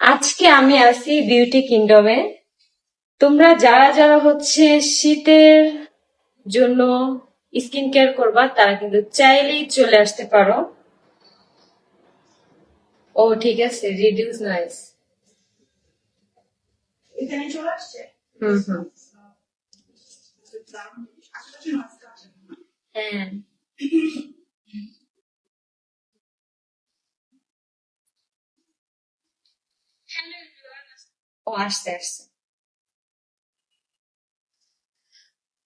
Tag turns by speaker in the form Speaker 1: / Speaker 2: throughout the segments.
Speaker 1: আজকে আমি আছি বিউটি কিংডমে তোমরা যারা যারা হচ্ছে শীতের জন্য স্কিন কেয়ার করবা তারা কিন্তু চাইলেই চলে আসতে পারো ও ঠিক আছে রিডিউস নয়েস
Speaker 2: এখানে চলে আসছে
Speaker 1: হুম হুম হ্যাঁ ও আসতে আসছে।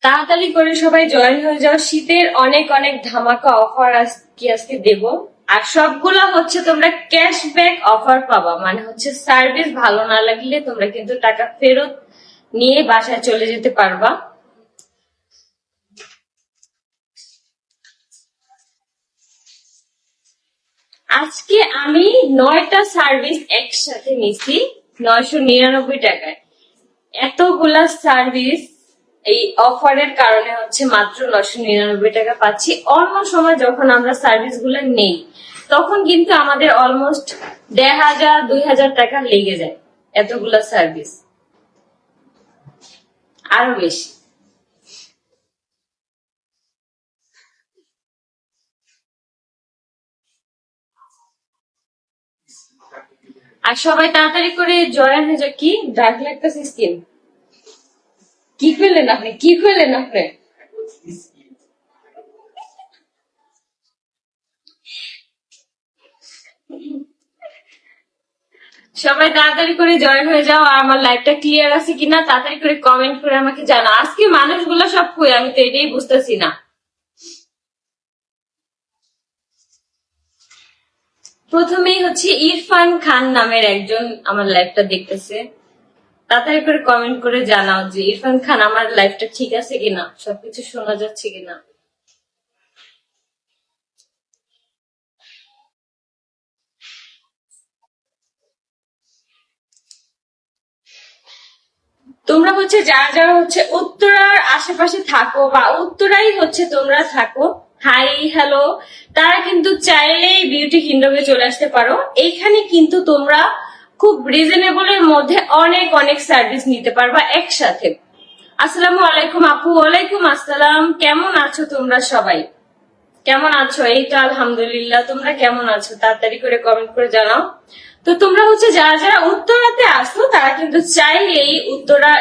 Speaker 1: তাড়াতাড়ি করে সবাই জয়েন হয়ে যাও। শীতের অনেক অনেক ধামাকা অফার কি আজকে দেব? আর সবগুলা হচ্ছে তোমরা ক্যাশব্যাক অফার পাবা। মানে হচ্ছে সার্ভিস ভালো না লাগলে তোমরা কিন্তু টাকা ফেরত নিয়ে বাসায় চলে যেতে পারবা। আজকে আমি নয়টা সার্ভিস একসাথে নিছি, নয়শো নিরানব্বই টাকায়। এতগুলা সার্ভিস এই অফারের কারণে হচ্ছে মাত্র নয়শো নিরানব্বই টাকা পাচ্ছি। অন্য সময় যখন আমরা সার্ভিসগুলো নেই, তখন কিন্তু আমাদের অলমোস্ট দেড় হাজার, দুই হাজার টাকা লেগে যায় এতগুলা সার্ভিস আরও বেশি। আর সবাই তাড়াতাড়ি করে জয়েন হয়ে যায় কি? ডার্ক লাগতেছে স্কিন কি করলেন আপনি? কি করলেন আপনি? সবাই তাড়াতাড়ি করে জয়েন হয়ে যাও, আর আমার লাইফটা ক্লিয়ার আছে কিনা, তাড়াতাড়ি করে কমেন্ট করে আমাকে জানা আজকে মানুষগুলো সব কই? আমি তো এটাই বুঝতেছি না। প্রথমেই হচ্ছে ইরফান খান নামের একজন আমার লাইভটা দেখতেছে। তাড়াতাড়ি করে কমেন্ট করে জানাও যে ইরফান খান আমার লাইফটা ঠিক আছে কিনা, সবকিছু শোনা যাচ্ছে কিনা। তোমরা হচ্ছে যারা যারা হচ্ছে উত্তরার আশেপাশে থাকো বা উত্তরাই হচ্ছে তোমরা থাকো হাই হ্যালো তারা কিন্তু চাইলেই বিউটি কিংডমে চলে আসতে পারো। এইখানে কিন্তু তোমরা খুব রিজনেবলের মধ্যে অনেক অনেক সার্ভিস নিতে পারবা একসাথে। আসসালামু আলাইকুম আপু, ওয়ালাইকুম আসসালাম। কেমন আছো তোমরা সবাই? কেমন আছো? এই তো আলহামদুলিল্লাহ, তোমরা কেমন আছো? তাড়াতাড়ি করে কমেন্ট করে জানাও। তো তোমরা হচ্ছে যারা যারা উত্তরাতে আসো তারা কিন্তু চাইলেই উত্তরা